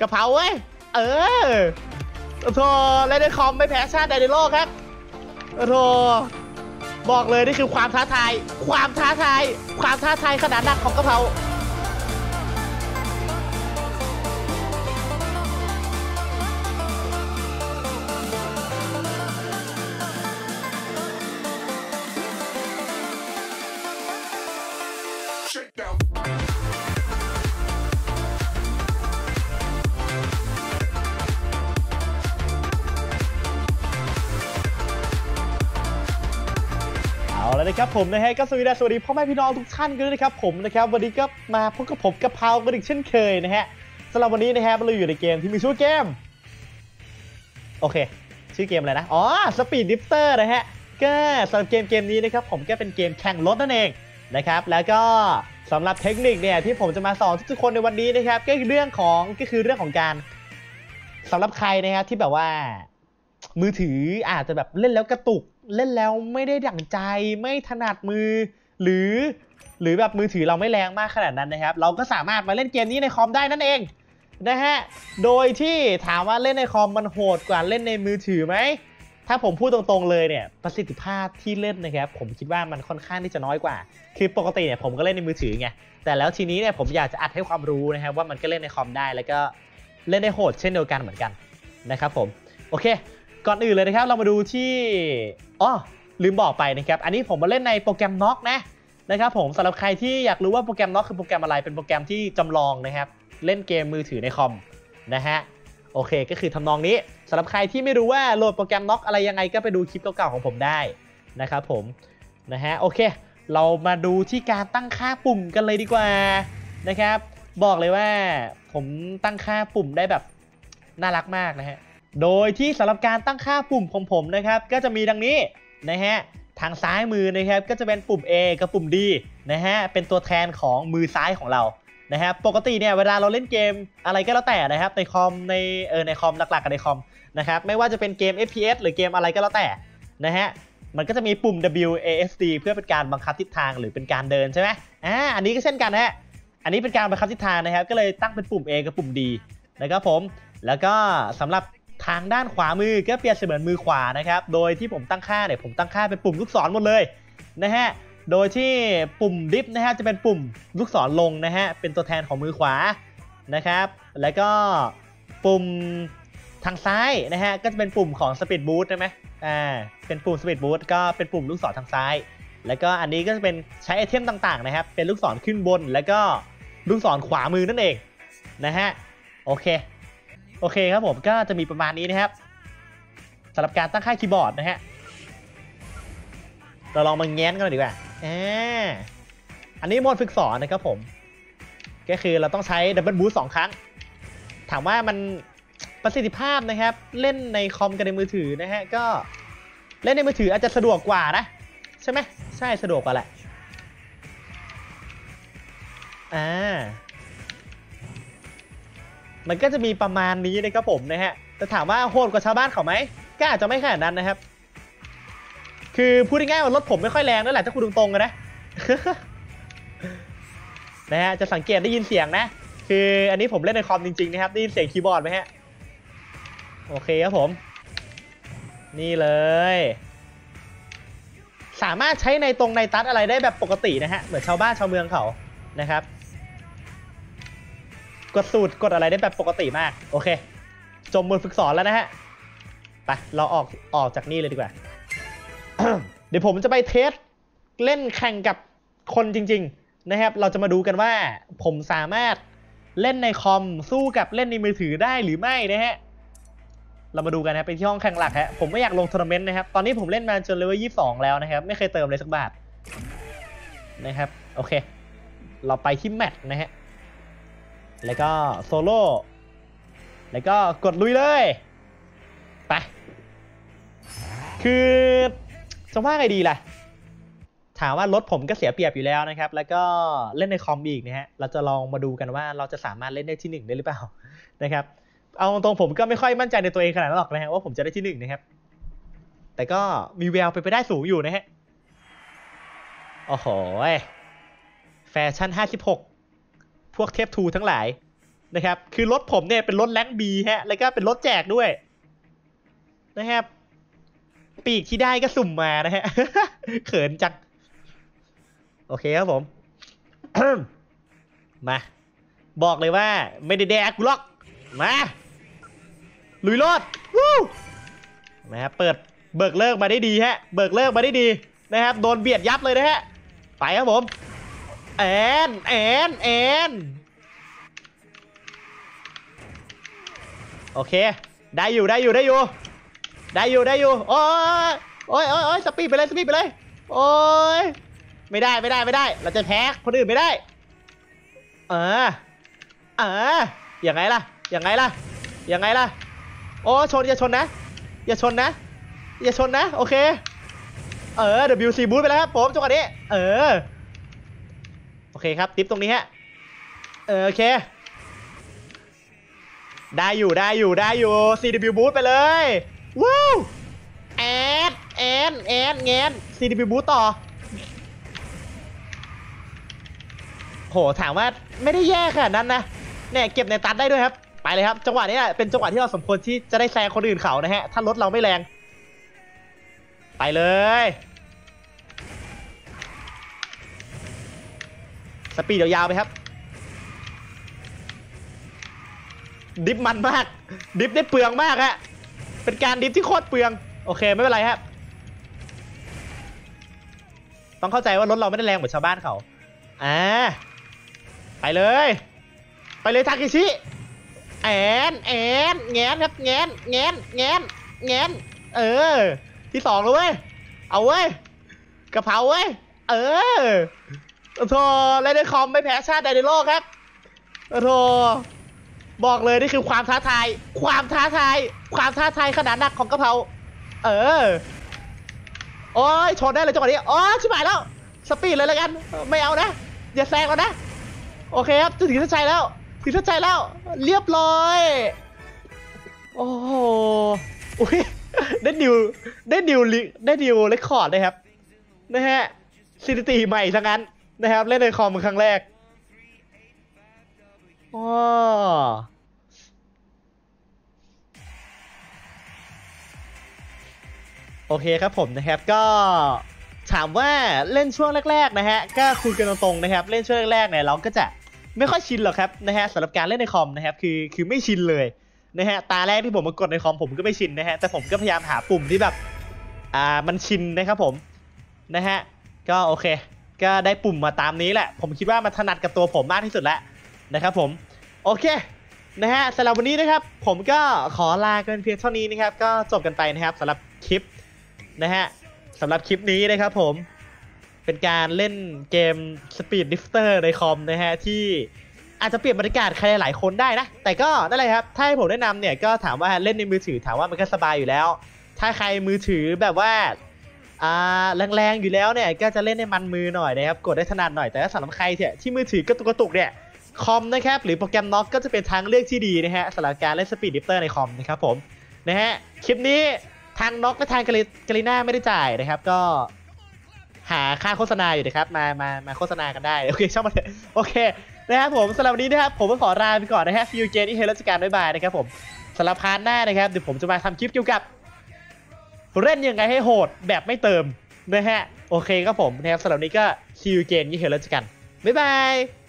กะเพราเว้ย เออโอ้โธ่เล่นในคอมไม่แพ้ชาติใดในโลกครับโอ้โธ่บอกเลยนี่คือความท้าทาย ความท้าทาย ความท้าทายขนาดหนักของกะเพรา แล้วนะครับผมนะฮะก็สวัสดีสวัสดีพ่อแม่พี่น้องทุกท่านกันด้วยนะครับผมนะครับวันนี้ก็มาพบกับผมกะเพรากันอีกเช่นเคยนะฮะสำหรับวันนี้นะฮะเราอยู่ในเกมที่มีชื่อเกม โอเค ชื่อเกมอะไรนะ อ๋อ Speed Drifter นะฮะก็สำหรับเกมเกมนี้นะครับผมก็เป็นเกมแข่งรถนั่นเองนะครับแล้วก็สำหรับเทคนิคเนี่ยที่ผมจะมาสอนทุกๆคนในวันนี้นะครับก็คือเรื่องของก็คือเรื่องของการสำหรับใครนะครับที่แบบว่า มือถืออาจจะแบบเล่นแล้วกระตุก เล่นแล้วไม่ได้ดั่งใจไม่ถนัดมือ หรือ หรือแบบมือถือเราไม่แรงมากขนาดนั้นนะครับ เราก็สามารถมาเล่นเกมนี้ในคอมได้นั่นเองนะฮะโดยที่ถามว่าเล่นในคอมมันโหดกว่าเล่นในมือถือไหมถ้าผมพูดตรงๆเลยเนี่ยประสิทธิภาพที่เล่นนะครับผมคิดว่ามันค่อนข้างที่จะน้อยกว่า คือปกติเนี่ยผมก็เล่นในมือถือไงแต่แล้วทีนี้เนี่ยผมอยากจะอัดให้ความรู้นะครับว่ามันก็เล่นในคอมได้แล้วก็เล่นได้โหดเช่นเดียวกันเหมือนกันนะครับผมโอเค ก่อนอื่นเลยนะครับ เรามาดูที่อ๋อลืมบอกไปนะครับ อันนี้ผมมาเล่นในโปรแกรมน็อกนะนะครับผมสำหรับใครที่อยากรู้ว่าโปรแกรมน็อกคือโปรแกรมอะไรเป็นโปรแกรมที่จำลองนะครับ เล่นเกมมือถือในคอมนะฮะโอเค ก็คือทำนองนี้สำหรับใครที่ไม่รู้ว่าโหลดโปรแกรมน็อกอะไรยังไงก็ไปดูคลิปเก่าๆของผมได้นะครับผมนะฮะโอเค เรามาดูที่การตั้งค่าปุ่มกันเลยดีกว่านะครับ บอกเลยว่าผมตั้งค่าปุ่มได้แบบน่ารักมากนะฮะ โดยที่สำหรับการตั้งค่าปุ่มของผมนะครับ ก็จะมีดังนี้นะฮะทางซ้ายมือนะครับก็จะเป็นปุ่ม A กับปุ่ม D นะฮะเป็นตัวแทนของมือซ้ายของเรานะครับปกติเนี่ยเวลาเราเล่นเกมอะไรก็แล้วแต่นะครับในคอมในเออในคอมหลักๆกับในคอมนะครับไม่ว่าจะเป็นเกม FPS หรือเกมอะไรก็แล้วแต่นะฮะมันก็จะมีปุ่ม W A S D เพื่อเป็นการบังคับทิศทางหรือเป็นการเดินใช่ไหมอ่าอันนี้ก็เช่นกันนะฮะอันนี้เป็นการบังคับทิศทางนะครับก็เลยตั้งเป็นปุ่ม A กับปุ่ม D นะครับผมแล้วก็สำหรับ ทางด้านขวามือก็เปรียบเสมือนมือขวานะครับ โดยที่ผมตั้งค่าเนี่ยผมตั้งค่าเป็นปุ่มลูกศรหมดเลยนะฮะ โดยที่ปุ่มดิฟนะฮะจะเป็นปุ่มลูกศรลงนะฮะเป็นตัวแทนของมือขวานะครับ แล้วก็ปุ่มทางซ้ายนะฮะก็จะเป็นปุ่มของ Speed Boost ใช่ไหมอ่าเป็นปุ่ม Speed Boost ก็เป็นปุ่มลูกศรทางซ้าย แล้วก็อันนี้ก็จะเป็นใช้ไอเทมต่างๆนะครับเป็นลูกศรขึ้นบนแล้วก็ลูกศรขวามือนั่นเองนะฮะโอเค โอเคครับผมก็จะมีประมาณนี้นะครับสำหรับการตั้งค่าคีย์บอร์ดนะฮะเราลองมาแง้นกันหน่อยดีกว่าอ่าอันนี้โหมดฝึกสอนนะครับผม ก็คือเราต้องใช้ดับเบิลบูสสองครั้ง ถามว่ามันประสิทธิภาพนะครับ เล่นในคอมกับในมือถือนะฮะก็เล่นในมือถืออาจจะสะดวกกว่านะ ใช่ไหมใช่สะดวกกว่าแหละอ่า มันก็จะมีประมาณนี้นะครับผมนะฮะแต่ถามว่าโหดกว่าชาวบ้านเขาไหมก็อาจจะไม่ขนาดนั้นนะครับ คือพูดง่ายๆว่ารถผมไม่ค่อยแรงนั่นแหละถ้าคุณตรงๆกันนะนะฮะจะสังเกตได้ยินเสียงนะ คืออันนี้ผมเล่นในคอมจริงๆนะครับได้ยินเสียงคีย์บอร์ดไหมฮะโอเคครับผม นี่เลย สามารถใช้ในตรงในตัดอะไรได้แบบปกตินะฮะเหมือนชาวบ้านชาวเมืองเขานะครับ กดสูตรกดอะไรได้แบบปกติมาก โอเค จมบนฝึกสอนแล้วนะฮะ ไป เราออกออกจากนี่เลยดีกว่า เดี๋ยวผมจะไปเทสเล่นแข่งกับคนจริง ๆ นะครับ เราจะมาดูกันว่า ผมสามารถเล่นในคอมสู้กับเล่นในมือถือได้หรือไม่นะฮะ เรามาดูกันนะเป็นที่ห้องแข่งหลักฮะ ผมไม่อยากลงทัวร์นาเมนต์นะครับ ตอนนี้ผมเล่นมาจนเลเวลยี่สิบสองแล้วนะครับ ไม่เคยเติมเลยสักบาทนะครับ โอเค เราไปที่แมตช์นะฮะ แล้วก็โซโล่แล้วก็กดลุยเลย ไป คือจะว่าไงดีล่ะ ถามว่ารถผมก็เสียเปรียบอยู่แล้วนะครับ แล้วก็เล่นในคอมอีกนะฮะ เราจะลองมาดูกันว่าเราจะสามารถเล่นได้ที่หนึ่งได้หรือเปล่านะครับ เอาตรงๆผมก็ไม่ค่อยมั่นใจในตัวเองขนาดนั้นหรอกนะฮะว่าผมจะได้ที่หนึ่งนะครับ แต่ก็มีแววไปไปได้สูงอยู่นะฮะ โอ้โห แฟชั่น 56 พวกเทปทูทั้งหลายนะครับ คือรถผมเนี่ยเป็นรถแรงบีฮะ แล้วก็เป็นรถแจกด้วย นะครับ ปีกที่ได้ก็สุ่มมานะฮะ เขินจัง โอเคครับผม มา บอกเลยว่า ไม่ได้แดกกูหรอก มา ลุยรอดวู้นะครับเปิดเบิกเลิกมาได้ดีฮะ เบิกเลิกมาได้ดีนะครับ โดนเบียดยับเลยนะฮะ ไปครับผม แอนแอนแอนโอเค ได้อยู่ได้อยู่ได้อยู่ ได้อยู่ได้อยู่โอ้ยโอ้ยโอ้ยโอ้ยสปีดไปเลยสปีดไปเลย โอ้ยไม่ได้ไม่ได้ไม่ได้ เราจะแพ้คนอื่นไม่ได้ เออเออยังไงล่ะยังไงล่ะยังไงล่ะ โอ้ชนอย่าชนนะ อย่าชนนะ อย่าชนนะ โอเค เออ WC บูทไปแล้วครับผมจังหวะนี้ เออ โอเคครับ ติปตรงนี้ฮะเออโอเค ได้อยู่ได้อยู่ได้อยู่ CW บูทไปเลยว้าวแอนแอนแอนแงน CW บูทต่อโหถามว่าไม่ได้แย่ขนาดนั้นนะเนี่ยเก็บในตัดได้ด้วยครับ ไปเลยครับ จังหวะนี้เป็นจังหวะที่เราสมควรที่จะได้แซงคนอื่นเขานะฮะ ถ้ารถเราไม่แรง ไปเลย สปีดยาวๆไปครับ ดิฟมันมาก ดิฟได้เปลืองมากฮะเป็นการดิฟที่โคตรเปลือง โอเคไม่เป็นไรครับ ต้องเข้าใจว่ารถเราไม่ได้แรงเหมือนชาวบ้านเขาอ่าไปเลย ไปเลยทาเคชิแอนแอนแงนครับแงนแงนแงนแงนเออ ที่สองแล้วเว้ย เอาเว้ยกะเพราเว้ย เออ โอ้โธ่ไรเดอร์คอมไม่แพ้ชาติใดในโลกครับโอ้โธ่บอกเลยนี่คือความท้าทาย ความท้าทาย ความท้าทายขนาดหนักของกะเพรา เออ โอ้ยชนได้เลยจังหวะนี้อ๋อชิบหายแล้ว สปีดเลยแล้วกัน ไม่เอานะ อย่าแซงแล้วนะ โอเคครับจะถึงเส้นชัยแล้ว ถึงเส้นชัยแล้ว เรียบร้อย โอ้โหอุ้ยได้ดิว ได้ดิวลิได้ดิวเรคคอร์ดเลยครับ นะฮะสถิติใหม่ทั้งนั้น นะครับ เล่นในคอมครั้งแรกว้าโอเคครับผมนะครับก็ถามว่าเล่นช่วงแรก ๆ นะฮะก็คุยกันตรงๆนะครับ เล่นช่วงแรกๆเนี่ยเราก็จะไม่ค่อยชินหรอกครับนะฮะสำหรับการเล่นในคอมนะครับคือคือไม่ชินเลยนะฮะตาแรกที่ผมมากดในคอมผมก็ไม่ชินนะฮะแต่ผมก็พยายามหาปุ่มที่แบบอ่ามันชินนะครับผมนะฮะก็โอเค ก็ได้ปุ่มมาตามนี้แหละ ผมคิดว่ามันถนัดกับตัวผมมากที่สุดแล้วนะครับผม โอเคนะฮะสำหรับวันนี้นะครับ ผมก็ขอลากันเพียงเท่านี้นะครับ ก็จบกันไปนะครับสำหรับคลิปนะฮะสำหรับคลิปนี้นะครับผมเป็นการเล่นเกม Speed Drifter ในคอมนะฮะที่อาจจะเปลี่ยนบรรยากาศใครหลายคนได้นะ แต่ก็นั่นแหละครับ ถ้าให้ผมแนะนำเนี่ยก็ถามว่าเล่นในมือถือถามว่ามันก็สบายอยู่แล้ว ถ้าใครมือถือแบบว่า อ่าแรงๆอยู่แล้วเนี่ยก็จะเล่นในมันมือหน่อยนะครับกดได้ถนัดหน่อยแต่ถ้าสำหรับใครเนี่ยที่มือถือกระตุกกระตุกเนี่ยคอมนะครับหรือโปรแกรมน็อกก็จะเป็นทางเลือกที่ดีนะฮะสำหรับการเล่นสปีดดิฟเตอร์ในคอมนะครับผมนะฮะคลิปนี้ทางน็อกและทางกาลิกาลิน่าไม่ได้จ่ายนะครับก็หาค่าโฆษณาอยู่นะครับมามามาโฆษณากันได้โอเคชอบมาเถอะโอเคนะครับผมสำหรับวันนี้นะครับผมก็ขอลาไปก่อนนะฮะฟิวเกนที่เฮลัสการบ๊ายบายนะครับผมสำหรับพาร์ทหน้านะครับเดี๋ยวผมจะมาทำคลิปเกี่ยวกับ เล่นยังไงให้โหดแบบไม่เติมนะฮะ โอเคครับผมนะครับสำหรับนี้ก็คิวเกนยี่เห็นแล้วกัน บ๊ายบาย